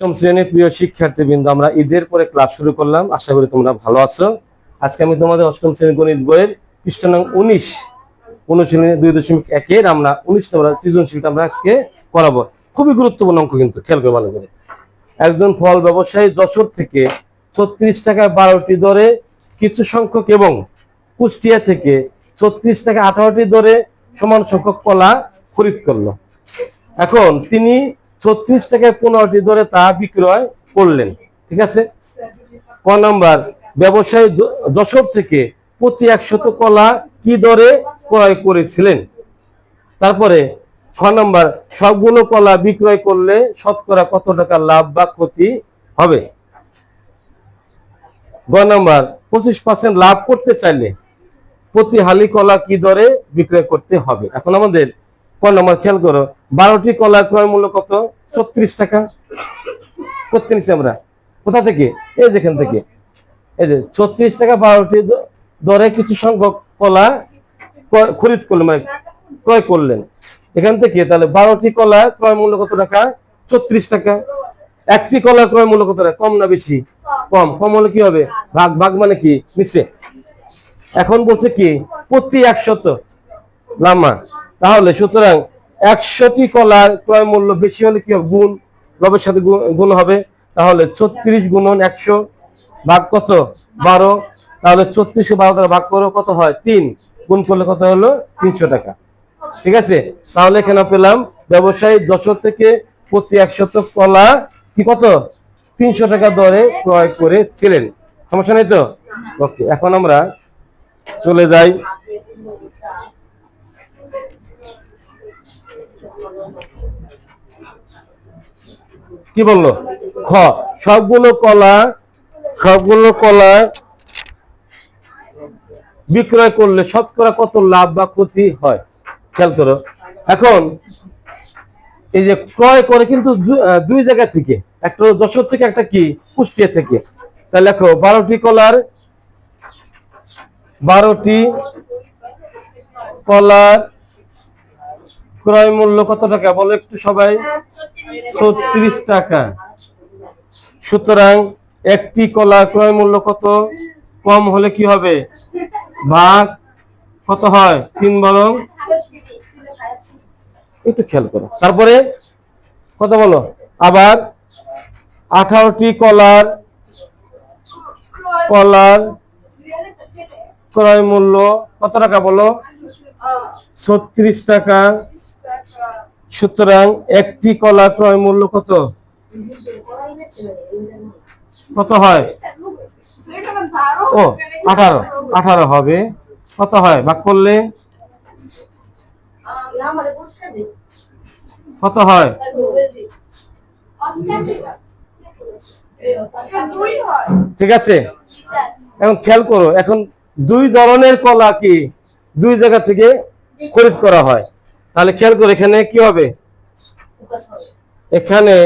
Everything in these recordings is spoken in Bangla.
অষ্টম শ্রেণির প্রিয় শিক্ষার্থীবৃন্দ, আমরা ঈদের পরে ক্লাস শুরু করলাম। আশা করি তোমরা ভালো আছো। আজকে আমি তোমাদের অষ্টম শ্রেণির গণিত বইয়ের পৃষ্ঠা নং উনিশ, অনুশীলনী দুই দশমিক একের আমরা উনিশ নম্বর সৃজনশীলটা আমরা আজকে করাবো। খুবই গুরুত্বপূর্ণ অঙ্ক কিন্তু, খেয়াল করে ভালো করে। একজন ফল ব্যবসায়ী যশোর থেকে ছত্রিশ টাকা বারোটি দরে কিছু সংখ্যক এবং কুষ্টিয়া থেকে ছত্রিশ টাকা আঠারোটি দরে সমান সংখ্যক কলা খরিদ করল। এখন তিনি ছত্রিশ টাকায় পনেরোটি দরে তা বিক্রয় করলেন, ঠিক আছে? ক নাম্বার, ব্যবসায়ী যশোর থেকে প্রতি একশত কলা কি দরে ক্রয় করেছিলেন? তারপরে খ নাম্বার, সবগুলো কলা বিক্রয় করলে শতকরা কত টাকা লাভ বা ক্ষতি হবে? গ নাম্বার, পঁচিশ পার্সেন্ট লাভ করতে চাইলে প্রতি হালি কলা কি দরে বিক্রয় করতে হবে? এখন আমাদের ক নম্বর খেয়াল করো, বারোটি কলা ক্রয় মূল্য কত? ছত্রিশ টাকা করতে নিচ্ছি আমরা। কোথা থেকে? এই যেখান থেকে। এই যে ছত্রিশ টাকা বারোটি দরে কিছু সংখ্যক কলা খরিদ করলেন মানে ক্রয় করলেন। এখান থেকে তাহলে বারোটি কলা ক্রয় মূল্য কত টাকা? ছত্রিশ টাকা। একটি কলা ক্রয় মূল্য কত টাকা? কম না বেশি? কম। কম হলে কি হবে? ভাগ ভাগ মানে কি? নিচ্ছে। এখন বলছে কি? প্রতি একশত লামা। তাহলে সুতরাং একশোটি কলার ক্রয় মূল্য বেশি হলে কি হবে? গুণ, লবের সাথে গুণ হবে। তাহলে ছত্রিশ গুণন একশো ভাগ কত? বারো। তাহলে ছত্রিশকে বারো দ্বারা ভাগ করো, কত হয়? তিন। গুণ করলে কত হলো? তিনশো টাকা। ঠিক আছে? তাহলে এখানে পেলাম ব্যবসায়ী যশোর থেকে প্রতি একশত কলা কি কত? তিনশো টাকা দরে ক্রয় করেছিলেন। সমস্যা নেই তো? ওকে, এখন আমরা চলে যাই। কি বলল? খ। সবগুলো কলা সবগুলো কলা বিক্রয় করলে শতকরা কত লাভ বা ক্ষতি হয়? খেয়াল করো। এখন এই যে ক্রয় করে কিন্তু দুই জায়গা থেকে, একটা যশোর থেকে, একটা কি? কুষ্টিয়া থেকে। তাহলে দেখো বারোটি কলার বারোটি কলার ক্রয় মূল্য কত টাকা? বলো একটু সবাই। ছত্রিশ টাকা। সুতরাং একটি কলা ক্রয় মূল্য কত? কম হলে কি হবে? ভাগ কত হয়? তিন বরং। একটু খেয়াল করো। তারপরে কত বলো? আবার আঠারোটি কলার কলার ক্রয় মূল্য কত টাকা বলো? ছত্রিশ টাকা। সুতরাং একটি কলা ক্রয় মূল্য কত? কত হয়? ও, আঠারো। আঠারো হবে। কত হয়? ভাগ করলে? কত হয়? ঠিক আছে। এখন খেয়াল করো, এখন দুই ধরনের কলা কি? দুই জায়গা থেকে খরিদ করা হয়। তাহলে খেয়াল করো এখানে কি হবে? এখানে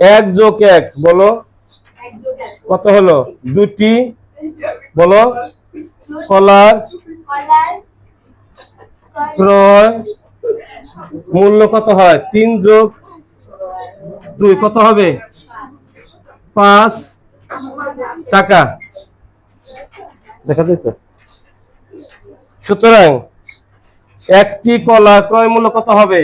এক যোগ এক, বলো। কত হলো? দুটি বলো। কলার ক্রয় মূল্য কত হয়? তিন যোগ দুই, কত হবে? পাঁচ টাকা। দেখা যায় তো সুতরাং একটি কলা ক্রয় মূল্য কত হবে?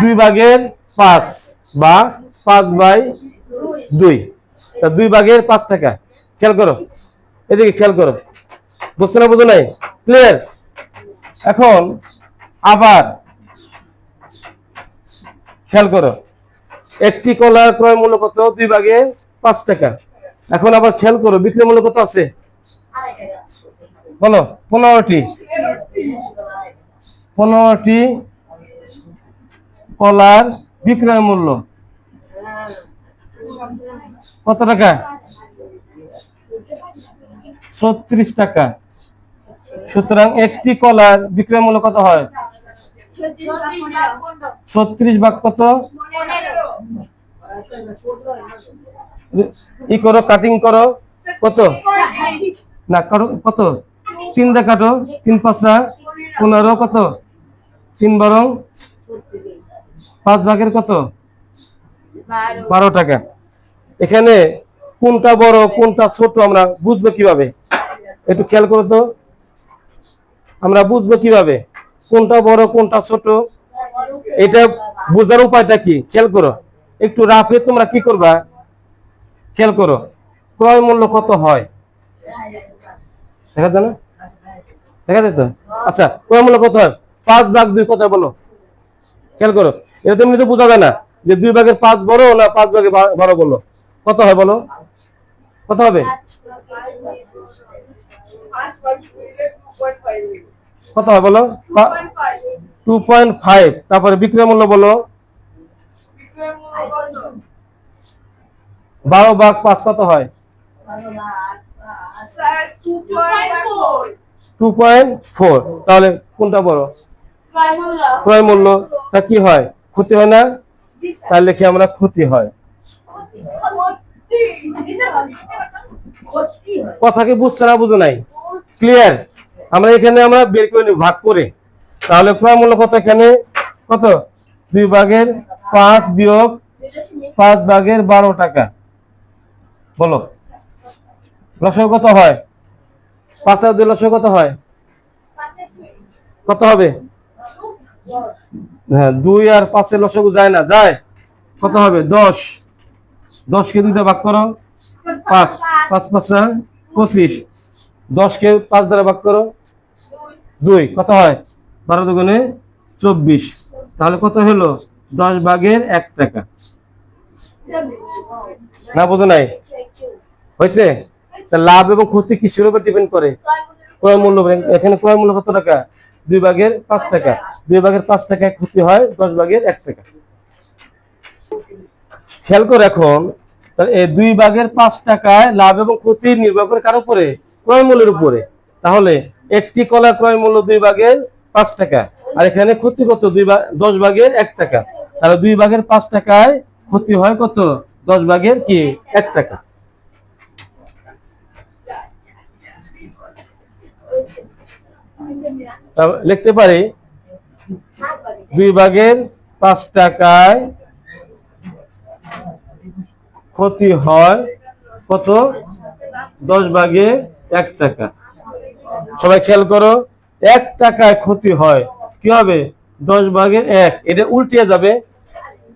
দুই ভাগের পাঁচ বা পাঁচ বাই দুই। তা দুই ভাগের পাঁচ টাকা। খেয়াল করো। এদিকে খেয়াল করো। বুঝছ না, বুঝো নাই? ক্লিয়ার এখন আবার খেয়াল করো। একটি কলা ক্রয় মূল্য কত? দুই ভাগে পাঁচ টাকা। এখন আবার খেয়াল করো, বিক্রয় মূল্য কত আছে? বলো, পনেরোটি। পনেরোটি কলার বিক্রয় মূল্য। কত টাকা? ছত্রিশ টাকা। সুতরাং একটি কলার বিক্রয় মূল্য কত হয়? ছত্রিশ ভাগ কত? ই করো কাটিং করো। কত? না কত? তিন দা কাটো তিন পাঁচা পনেরো কত? তিন বারং পাঁচ ভাগের কত? বারো। বারো টাকা। এখানে কোনটা বড় কোনটা ছোট আমরা বুঝব কীভাবে? একটু খেয়াল করো তো। আমরা বুঝব কীভাবে? কোনটা বড় কোনটা ছোট? এটা বোঝার উপায়টা কি? খেয়াল করো। একটু রাফে তোমরা কি করবা? খেয়াল করো। ক্রয় মূল্য কত হয়? দেখা যায় না? দেখা তো আচ্ছা ক্রয় মূল্য কত হয়? পাঁচ ভাগ দুই, কথা বলো। খেয়াল করো, এটা তো এমনিতে বোঝা যায় না যে দুই ভাগের পাঁচ বড় না পাঁচ ভাগের বা- বড়। বলো কত হয় বলো? কত হবে? কত হয় বলো? টু পয়েন্ট ফাইভ তারপরে বিক্রয় মূল্য বলো। বারো ভাগ পাঁচ কত হয়? টু পয়েন্ট ফোর তাহলে কোনটা বড় ক্রয় মূল্য তা কি হয়? ক্ষতি হয় না? তার লিখে আমরা ক্ষতি হয়। কথা কি বুঝছে না বুঝো নাই? ক্লিয়ার আমরা এখানে আমরা বের করে নিব, ভাগ করে। তাহলে ক্রয় মূল্য কত এখানে? কত? দুই ভাগের পাঁচ বিয়োগ পাঁচ ভাগের বারো টাকা। বলো। লসক কত হয়? পাঁচ আর দুই লসক কত হয়? কত হবে? হ্যাঁ দুই আর পাঁচের লসক যায় না? যায়। কত হবে? দশ। দশকে দুইটা ভাগ করো। পাঁচ। পাঁচ পাঁচটা পঁচিশ। দশকে পাঁচ দ্বারা ভাগ করো। দুই। কত হয়? বারো দুগুণে চব্বিশ। তাহলে কত হলো? দশ ভাগের এক টাকা। না, বোঝো নাই? হয়েছে? লাভ এবং ক্ষতি কিসের উপর ডিপেন্ড করে? ক্রয় মূল্য এখানে ক্রয় মূল্য কত টাকা? দুই ভাগের পাঁচ টাকা। দুই ভাগের পাঁচ টাকায় ক্ষতি হয়, দশ ভাগের এক টাকা। খেয়াল করে এখন এই দুই ভাগের পাঁচ টাকায় লাভ এবং ক্ষতি নির্ভর করে কার উপরে? ক্রয় মূল্যের উপরে। তাহলে একটি কলা ক্রয় মূল্য দুই ভাগের পাঁচ টাকা, আর এখানে ক্ষতি কত? দুই দশ ভাগের এক টাকা। তাহলে দুই ভাগের পাঁচ টাকায় ক্ষতি হয় কত? দশ ভাগের কি? এক টাকা। লিখতে পারি? দুই ভাগের পাঁচ টাকায় ক্ষতি হয় কত? দশ ভাগে এক টাকা। সবাই খেয়াল করো, এক টাকায় ক্ষতি হয়, কি হবে? দশ ভাগের এক, এটা উল্টিয়ে যাবে।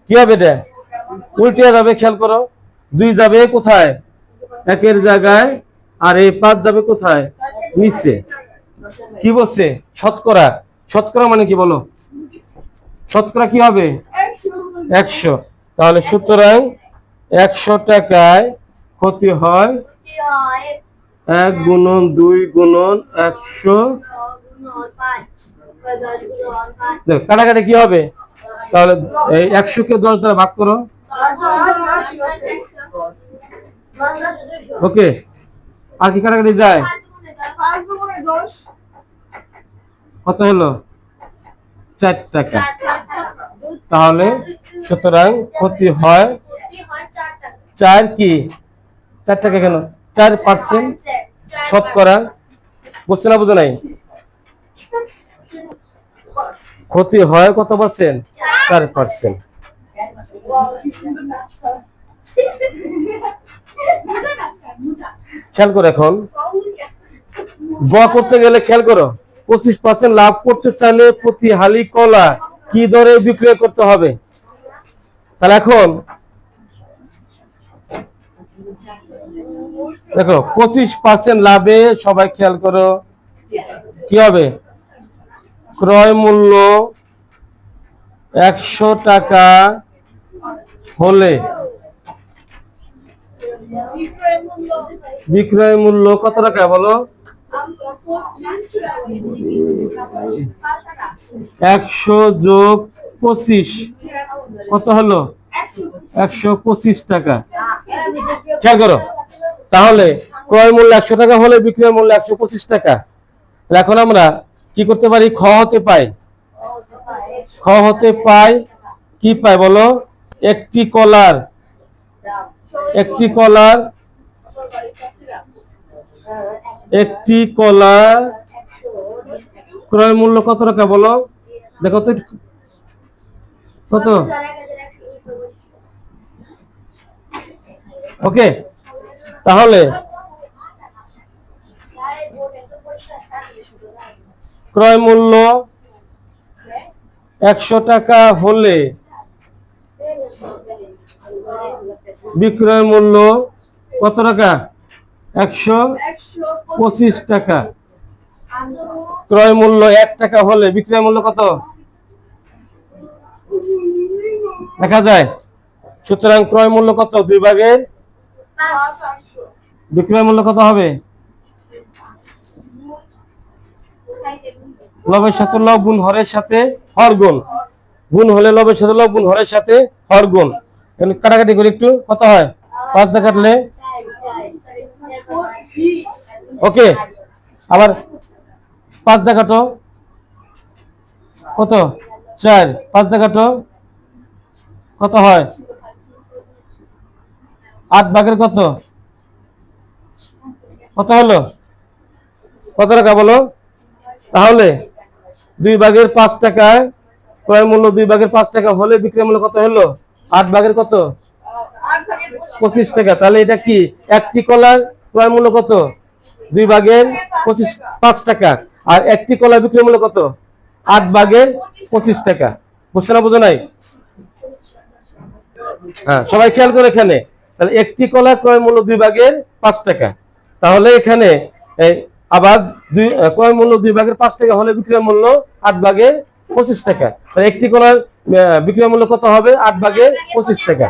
কি হবে এটা? উল্টিয়ে যাবে, খেয়াল করো। দুই যাবে কোথায়? একের জায়গায়, আর এই পাঁচ যাবে কোথায়? নিচে। কি বলছে? শতকরা। শতকরা মানে কি বলো? শতকরা কি হবে? একশো। তাহলে সুতরাং একশো টাকায় ক্ষতি হয় এক গুণন দুই গুণন একশো। কাটাকাটি কি হবে? তাহলে এই একশো কে দশ দ্বারা ভাগ করো। ওকে। আর কি কাটাকাটি যায়? কত হলো? চার টাকা। তাহলে সুতরাং ক্ষতি হয় চার কি? চার টাকা কেন? চার পার্সেন্ট শতকরা। বুঝছে না বুঝে নাই? ক্ষতি হয় কত পার্সেন্ট চার পার্সেন্ট খেয়াল করো এখন। গ করতে গেলে খেয়াল করো। পঁচিশ পার্সেন্ট লাভ করতে চাইলে প্রতি হালি কলা কি দরে বিক্রয় করতে হবে? তাহলে এখন দেখো, পঁচিশ পার্সেন্ট লাভে সবাই খেয়াল করো, কি হবে? ক্রয় মূল্য একশো টাকা হলে বিক্রয় মূল্য কত টাকা বলো? একশো যোগ পঁচিশ। কত হলো? একশো পঁচিশ টাকা। খেয়াল করো। তাহলে ক্রয় মূল্য একশো টাকা হলে বিক্রয় মূল্য একশো পঁচিশ টাকা। এখন আমরা কি করতে পারি? খ হতে পাই। খ হতে পাই কি পাই বলো? একটি কলার। একটি কলার। একটি কলা ক্রয় মূল্য কত টাকা বলো? দেখো তো কত? ওকে, তাহলে ক্রয় মূল্য একশো টাকা হলে বিক্রয় মূল্য কত টাকা? একশো পঁচিশ টাকা। ক্রয় মূল্য এক টাকা হলে বিক্রয় মূল্য কত? দেখা যায়। সুতরাং ক্রয় মূল্য কত? দুই ভাগের বিক্রয় মূল্য কত হবে? লবের সাথে লব গুণ, হরের সাথে হর গুণ। গুণ হলে লবের সাথে লব গুণ, হরের সাথে হর গুণ। কাটাকাটি করি একটু, কত হয়? পাঁচ দিয়ে কাটলে ওকে, আবার পাঁচ কাটো কত? চার। পাঁচ দিয়ে কাটো কত হয়? আট ভাগের কত? কত হলো? কত টাকা বলো? তাহলে দুই ভাগের পাঁচ টাকায় ক্রয় মূল্য দুই ভাগের পাঁচ টাকা হলে বিক্রয় মূল্য কত হলো? আট ভাগের কত? পঁচিশ টাকা। তাহলে এটা কি? একটি কলার ক্রয় মূল্য কত? দুই ভাগের পঁচিশ, পাঁচ টাকা। আর একটি কলার বিক্রয় মূল্য কত? আট ভাগের পঁচিশ টাকা। বুঝছে না বুঝো নাই? হ্যাঁ সবাই খেয়াল করে এখানে। তাহলে একটি কলা ক্রয় মূল্য দুই ভাগের পাঁচ টাকা। তাহলে এখানে আবার দুই ক্রয় মূল্য দুই ভাগের পাঁচ টাকা হলে বিক্রয় মূল্য আট ভাগের পঁচিশ টাকা। তাহলে একটি কলার বিক্রয় মূল্য কত হবে? আট ভাগের পঁচিশ টাকা।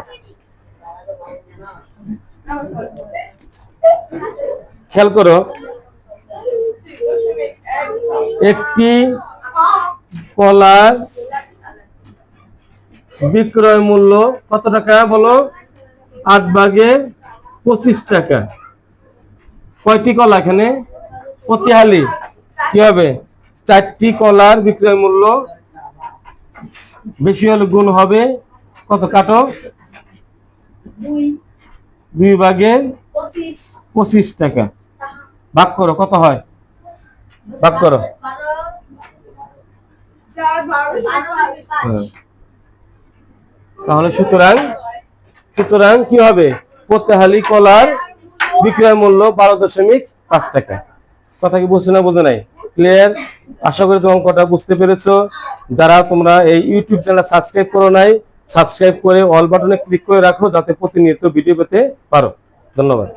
খেয়াল করো। একটি কলার বিক্রয় মূল্য কত টাকা বলো? আট ভাগে পঁচিশ টাকা। কয়টি কলা এখানে? প্রতি হালি কি হবে? চারটি কলার বিক্রয় মূল্য বেশি হলে গুণ হবে কত কাটো? দুই ভাগে পঁচিশ টাকা। ভাগ করো, কত হয়? ভাগ করো। তাহলে সুতরাং সুতরাং কি হবে? প্রত্যাহালি কলার বিক্রয় মূল্য বারো দশমিক পাঁচ টাকা। কথা কি বুঝছে না বোঝে নাই? ক্লিয়ার আশা করি তোমার অঙ্কটা বুঝতে পেরেছ। যারা তোমরা এই ইউটিউব চ্যানেল সাবস্ক্রাইব করো নাই সাবস্ক্রাইব করে অল বাটনে ক্লিক করে রাখো, যাতে প্রতিনিয়ত ভিডিও পেতে পারো। ধন্যবাদ।